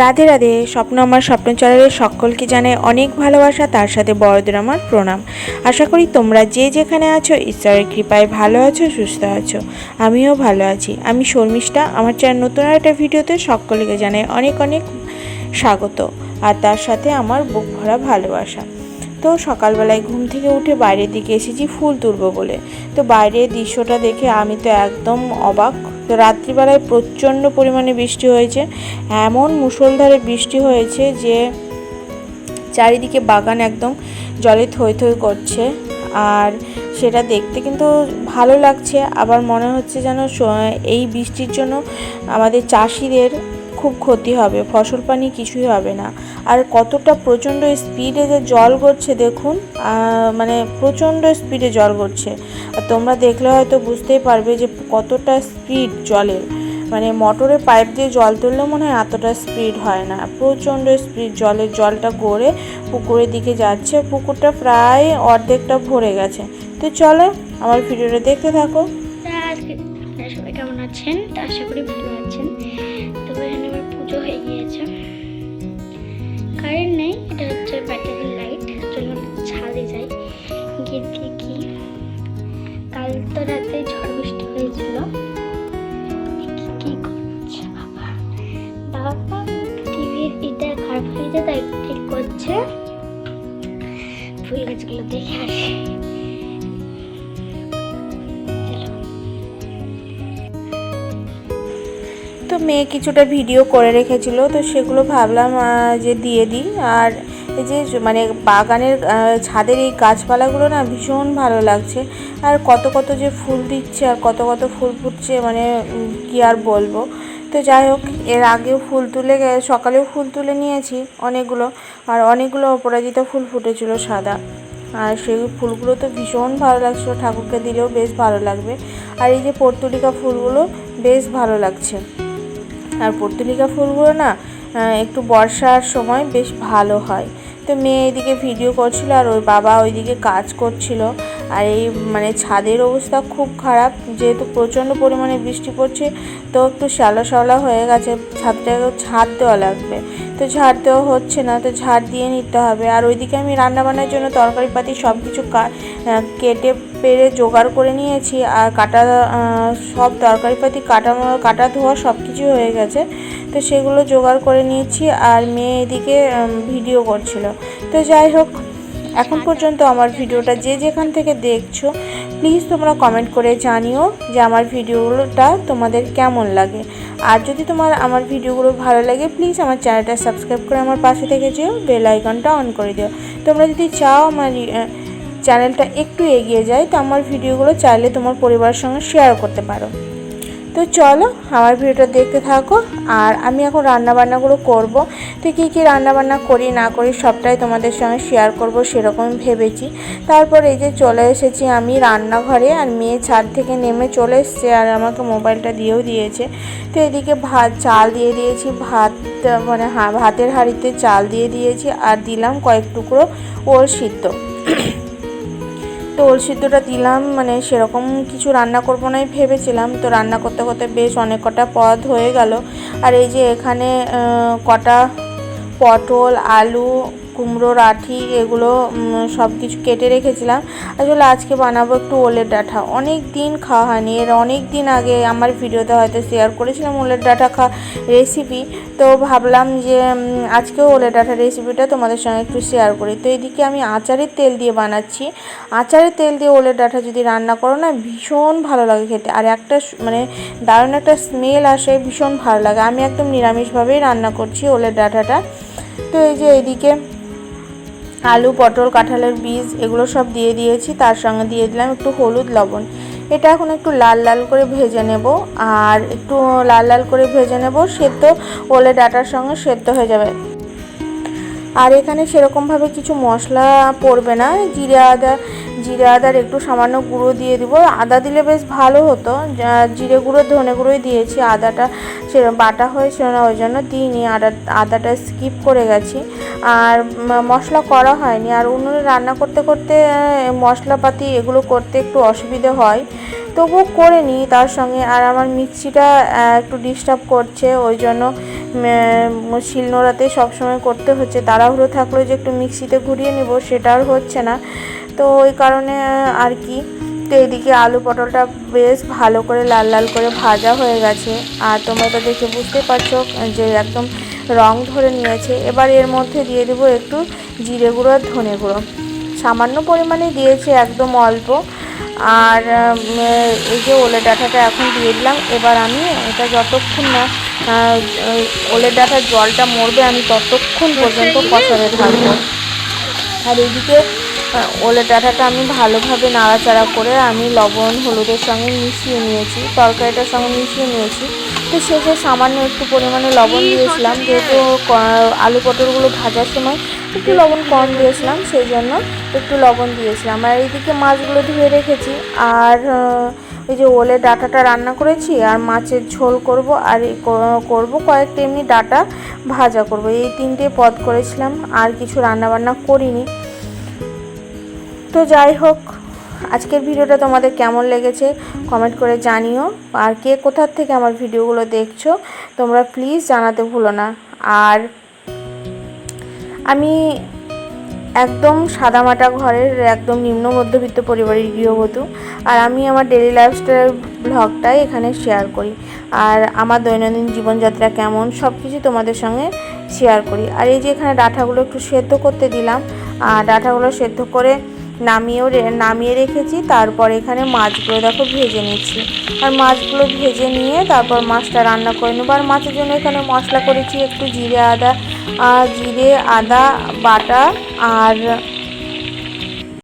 রাধে রাধে, স্বপ্ন আমার স্বপ্ন চ্যানেলের সকলকে জানাই অনেক ভালোবাসা, তার সাথে বড়দের আমার প্রণাম। আশা করি তোমরা যে যেখানে আছো, ঈশ্বরের কৃপায় ভালো আছো, সুস্থ আছো। আমিও ভালো আছি। আমি শর্মিষ্ঠা, আমার চ্যানেল নতুন একটা ভিডিওতে সকলকে জানাই অনেক অনেক স্বাগত। আর তার সাথে আমার বুক ভরা ভালোবাসা। তো সকালবেলায় ঘুম থেকে উঠে বাইরের দিকে এসেছি ফুল তুলব বলে। তো বাইরের দৃশ্যটা দেখে আমি তো একদম অবাক তো রাত্রিবেলায় প্রচণ্ড পরিমাণে বৃষ্টি হয়েছে। এমন মুষলধারে বৃষ্টি হয়েছে যে চারিদিকে বাগান একদম জলে থই থই করছে। আর সেটা দেখতে কিন্তু ভালো লাগছে, আবার মনে হচ্ছে যেন এই বৃষ্টির জন্য আমাদের চাষিদের খুব ক্ষতি হবে, ফসল পানি কিছুই হবে না। আর কতটা প্রচণ্ড স্পিডে যে জল গড়ছে দেখুন মানে প্রচণ্ড স্পিডে জল গড়ছে। আর তোমরা দেখলে হয়তো বুঝতেই পারবে যে কতটা স্পিড জলের। মানে মোটরে পাইপ দিয়ে জল তুললে মনে হয় এতটা স্পিড হয় না। প্রচণ্ড স্পিড জলের জলটা গড়ে পুকুরের দিকে যাচ্ছে। পুকুরটা প্রায় অর্ধেকটা ভরে গেছে। তো চলো আমার ভিডিওটা দেখতে থাকো। সবাই কেমন আছেন? তা আশা করি ভালো আছেন। তবে এখানে আমার পুজো হয়ে গিয়েছে। কারেন্ট নেই, এটা হচ্ছে ব্যাটারি লাইট। চলুন ছাদে যাই, গিয়ে দেখি কাল তো রাতে ঝড় বৃষ্টি হয়েছিল। কি করছে বাবা। টিভির এটা খারাপ হয়েছে, তাই ঠিক করছে। ফুল গাছগুলো দেখে আসি। তো মেয়ে কিছুটা ভিডিও করে রেখেছিল, তো সেগুলো ভাবলাম যে দিয়ে দিই। আর এই যে মানে বাগানের ছাদের এই গাছপালাগুলো না ভীষণ ভালো লাগছে। আর কত কত যে ফুল দিচ্ছে আর কত কত ফুল ফুটছে মানে কি আর বলব। তো যাই হোক, এর আগেও ফুল তুলে সকালেও ফুল তুলে নিয়েছি অনেকগুলো, আর অনেকগুলো অপরাজিতা ফুল ফুটেছিল সাদা। আর সেই ফুলগুলো তো ভীষণ ভালো লাগছিল, ঠাকুরকে দিলেও বেশ ভালো লাগবে। আর এই যে পর্তুলিকা ফুলগুলো বেশ ভালো লাগছে। আর পর্তুলিকা ফুলগুলো না একটু বর্ষার সময় বেশ ভালো হয়। তো মেয়ে এইদিকে ভিডিও করছিল আর ওই বাবা ওইদিকে কাজ করছিল। আর এই মানে ছাদের অবস্থা খুব খারাপ, যেহেতু প্রচণ্ড পরিমাণে বৃষ্টি পড়ছে, তো একটু শ্যালো শ্যাওলা হয়ে গেছে ছাদটাকে ছাদ দেওয়া লাগবে। তো ঝাড় দেওয়া হচ্ছে না, তো ঝাড় দিয়ে নিতে হবে। আর ওইদিকে আমি রান্নাবান্নার জন্য তরকারি পাতি সব কিছু কেটে পেরে জোগাড় করে নিয়েছি। আর কাটা সব তরকারি পাতি কাটা কাটা ধোয়া সব কিছু হয়ে গেছে। তো সেগুলো জোগাড় করে নিয়েছি আর মেয়ে এদিকে ভিডিও করছিল। তো যাই হোক, এখন পর্যন্ত আমার ভিডিওটা যে যেখান থেকে দেখছ প্লিজ তোমরা কমেন্ট করে জানিও যে আমার ভিডিওটা তোমাদের কেমন লাগে। আর যদি তোমার আমার ভিডিওগুলো ভালো লাগে প্লিজ আমার চ্যানেলটা সাবস্ক্রাইব করে আমার পাশে থেকে যেও বেল আইকনটা অন করে দিও। তোমরা যদি চাও আমার চ্যানেলটা একটু এগিয়ে যায়, তো আমার ভিডিওগুলো চাইলে তোমার পরিবারের সঙ্গে শেয়ার করতে পারো। তো চলো আমার ভিডিওটা দেখতে থাকো। আর আমি এখন রান্নাবান্নাগুলো করব। তো কী কী রান্নাবান্না করি না করি সবটাই তোমাদের সঙ্গে শেয়ার করব, সেরকম ভেবেছি। তারপর এই যে চলে এসেছি আমি রান্নাঘরে, আর মেয়ে ছাদ থেকে নেমে চলে এসছে আর আমাকে মোবাইলটা দিয়েও দিয়েছে। তো এদিকে ভাত, চাল দিয়ে দিয়েছি, ভাত মানে ভাতের হাঁড়িতে চাল দিয়ে দিয়েছি, আর দিলাম কয়েক টুকরো ওল সিদ্ধ। তো ওল সিদ্ধটা দিলাম মানে সেরকম কিছু রান্না করব নাই ভেবেছিলাম। তো রান্না করতে করতে বেশ অনেক কটা পদ হয়ে গেল। আর এই যে এখানে কটা পটল, আলু কুমড়ো, রাঠি, এগুলো সব কিছু কেটে রেখেছিলাম। আসলে আজকে বানাবো একটু ওলের ডাঁটা অনেক দিন খাওয়া হয়নি। এর অনেক দিন আগে আমার ভিডিওতে হয়তো শেয়ার করেছিলাম ওলের ডাঁটা খা রেসিপি তো ভাবলাম যে আজকেও ওলের ডাঁটা রেসিপিটা তোমাদের সঙ্গে একটু শেয়ার করি। তো এদিকে আমি আচারের তেল দিয়ে বানাচ্ছি। আচারের তেল দিয়ে ওলের ডাঁটা যদি রান্না করো না, ভীষণ ভালো লাগে খেতে। আর একটা মানে দারুণ একটা স্মেল আসে, ভীষণ ভালো লাগে। আমি একদম নিরামিষভাবেই রান্না করছি ওলের ডাঁটাটা তো এই যে এদিকে আলু, পটল, কাঁঠালের বীজ, এগুলো সব দিয়ে দিয়েছি। তার সঙ্গে দিয়ে দিলাম একটু হলুদ লবণ। এটা এখন একটু লাল লাল করে ভেজে নেব। আর একটু লাল লাল করে ভেজে নেব, সেদ্ধ ওলে ডাটার সঙ্গে সেদ্ধ হয়ে যাবে। আর এখানে সেরকমভাবে কিছু মশলা পড়বে না। জিরে, আদা, জিরে, আদার একটু সামান্য গুঁড়ো দিয়ে দিব। আদা দিলে বেশ ভালো হতো। জিরে গুঁড়ো, ধনে গুঁড়োই দিয়েছি। আদাটা সে, বাটা হয়েছিল না ওই জন্য দিইনি। আদা, আদাটা স্কিপ করে গেছি। আর মশলা করা হয়নি। আর উনুনে রান্না করতে করতে মশলাপাতি এগুলো করতে একটু অসুবিধে হয়। তবুও করে নিই তার সঙ্গে। আর আমার মিক্সিটা একটু ডিস্টার্ব করছে। ওই জন্য শিলনোড়াতে সবসময় করতে হচ্ছে। তাড়াহুড়ো থাকলেও যে একটু মিক্সিতে ঘুরিয়ে নিব, সেটা আর হচ্ছে না। তো ওই কারণে আর কি। তো এদিকে আলু পটলটা বেশ ভালো করে লাল লাল করে ভাজা হয়ে গেছে। আর তোমরা তো দেখে বুঝতে পারছ যে একদম রং ধরে নিয়েছে। এবার এর মধ্যে দিয়ে দেবো একটু জিরে গুঁড়ো আর ধনে গুঁড়ো। সামান্য পরিমাণে দিয়েছে একদম অল্প। আর এই যে ওলে ডাঁটাটা এখন দিয়ে দিলাম। এবার আমি এটা যতক্ষণ না ওলের ডাঁটার জলটা মরবে, আমি ততক্ষণ পর্যন্ত কষাতে থাকব। আর এদিকে ওলের ডাঁটাটা আমি ভালোভাবে নাড়াচাড়া করে আমি লবণ হলুদের সঙ্গে মিশিয়ে নিয়েছি তরকারিটার সঙ্গে মিশিয়ে নিয়েছি। তো শেষে সামান্য একটু পরিমাণে লবণ দিয়েছিলাম যেহেতু আলু পটলগুলো ভাজার সময় একটু লবণ কম দিয়েছিলাম সেই জন্য একটু লবণ দিয়েছিলাম। আর এইদিকে মাছগুলো ধুয়ে রেখেছি আর ওই যে ওলের ডাটাটা রান্না করেছি আর মাছের ঝোল করব আর করব কয়েকটা এমনি ডাঁটা ভাজা করব। এই তিনটে পদ করেছিলাম আর কিছু রান্না বান্না করিনি। তো যাই হোক, আজকের ভিডিওটা তোমাদের কেমন লেগেছে কমেন্ট করে জানিও। আর কে কোথার থেকে আমার ভিডিওগুলো দেখছ, তোমরা প্লিজ জানাতে ভুলো না। আর আমি একদম সাদামাটা ঘরের একদম নিম্ন মধ্যবিত্ত পরিবারের গৃহবধূ, আর আমি আমার ডেলি লাইফস্টাইল ব্লগটাই এখানে শেয়ার করি। আর আমার দৈনন্দিন জীবনযাত্রা কেমন সব কিছু তোমাদের সঙ্গে শেয়ার করি। আর এই যে এখানে ডাঁটাগুলো একটু সেদ্ধ করতে দিলাম, আর ডাঁটাগুলো সেদ্ধ করে নামিয়েও নামিয়ে রেখেছি, তারপর এখানে মাছগুলো দেখো ভেজে নিচ্ছি। আর মাছগুলো ভেজে নিয়ে তারপর মাছটা রান্না করে নেব। আর মাছের জন্য এখানে মশলা করেছি একটু জিরে আদা জিরে, আদা, বাটা আর